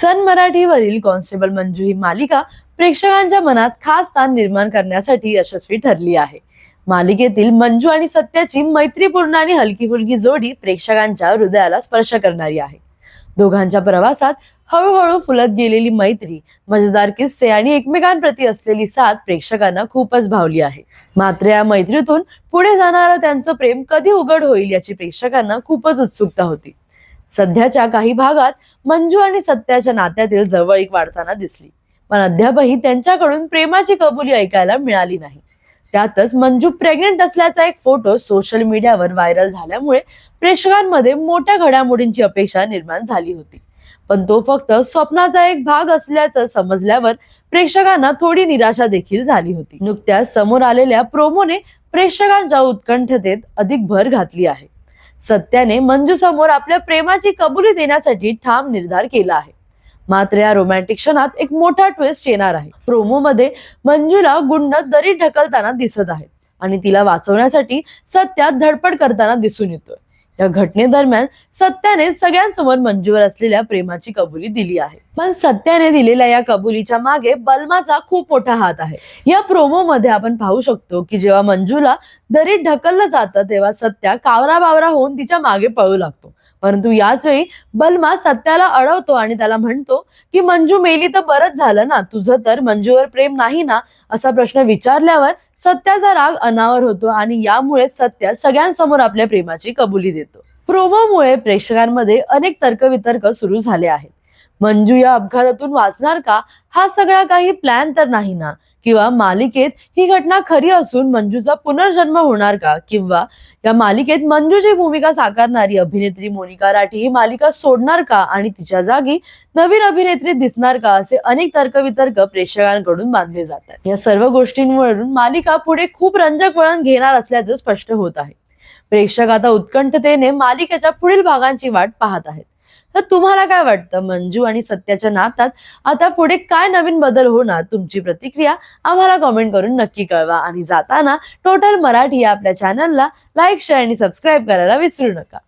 सन मराठीवरील constable Manju ही मालिका प्रेक्षकांच्या मनात खास स्थान निर्माण करण्यासाठी यशस्वी ठरली आहे. मालिकेतील मंजू आणि सत्याची मैत्रीपूर्ण आणि हलकी फुलकी जोडी प्रेक्षकांच्या हृदयाला स्पर्श करणारी आहे. दोघांच्या प्रवासात हळूहळू फुलत गेलेली मैत्री मजेदार किस्से आणि एकमेकांप्रती असलेली साथ प्रेक्षकांना खूपच भावली आहे. मात्र या मैत्रीतून पुढे जाणारं त्यांचं प्रेम कधी उघड होईल याची प्रेक्षकांना खूपच उत्सुकता होती. सध्याच्या काही भागात मंजू आणि सत्याच्या नात्यातील जवळीक वाढताना दिसली. पण अद्यापही त्यांच्याकडून प्रेमाची कबुली ऐकायला मिळाली नाही. त्यातच मंजू प्रेग्नेंट असल्याचा एक फोटो सोशल मीडियावर व्हायरल झाल्यामुळे प्रेक्षकांमध्ये मोठ्या घडामोडींची अपेक्षा निर्माण झाली होती. पण तो फक्त स्वप्नाचा एक भाग असल्याचं समजल्यावर प्रेक्षकांना थोडी निराशा देखील झाली होती. नुकत्याच समोर आलेल्या प्रोमोने प्रेक्षकांच्या उत्कंठतेत अधिक भर घातली आहे. सत्याने मंजू समोर आपल्या प्रेमाची कबुली देण्यासाठी ठाम निर्धार केला आहे. मात्र या रोमॅन्टिक क्षणात एक मोठा ट्विस्ट येणार आहे. प्रोमो मध्ये मंजूला गुंड दरीत ढकलताना दिसत आहे आणि तिला वाचवण्यासाठी सत्यात धडपड करताना दिसून येतोय. या घटनेदरम्यान सत्याने सगळ्यांसमोर मंजूवर असलेल्या प्रेमाची कबुली दिली आहे. पण सत्याने दिलेल्या या कबुलीच्या मागे बलमाचा खूप मोठा हात आहे. या प्रोमो मध्ये आपण पाहू शकतो की जेव्हा मंजूला दरीत ढकललं जातं तेव्हा सत्या कावरा बावरा होऊन तिच्यामागे पळू लागतो. परंतु याच वेळी बलमा सत्याला अडवतो आणि त्याला म्हणतो की मंजू मेली तर बरंच झालं ना. तुझं तर मंजूवर प्रेम नाही ना. असा प्रश्न विचारल्यावर सत्याचा राग अनावर होतो आणि यामुळे सत्या सगळ्यांसमोर आपल्या प्रेमाची कबुली देतो. प्रोमोमुळे प्रेक्षकांमध्ये अनेक तर्कवितर्क सुरू झाले आहेत. मंजू या अपघातातून वाचणार का? हा सगळा काही प्लॅन तर नाही ना. किंवा मालिकेत ही घटना खरी असून मंजूचा पुनर्जन्म होणार का? किंवा या मालिकेत मंजूची भूमिका साकारणारी अभिनेत्री मोनिका राठी ही मालिका सोडणार का? आणि तिच्या जागी नवीन अभिनेत्री दिसणार का? असे अनेक तर्कवितर्क प्रेक्षकांकडून बांधले जातात. या सर्व गोष्टींवरून मालिका पुढे खूप रंजक वळण घेणार असल्याचं स्पष्ट होत आहे. प्रेक्षक आता उत्कंठतेने मालिकेच्या पुढील भागांची वाट पाहत आहेत. तर तुम्हाला काय वाटतं? मंजू आणि सत्याच्या नातात आता पुढे काय नवीन बदल होणार? तुमची प्रतिक्रिया आम्हाला कमेंट करून नक्की कळवा. आणि जाताना टोटल मराठी या आपल्या चॅनलला लाईक शेअर आणि सबस्क्राईब करायला विसरू नका.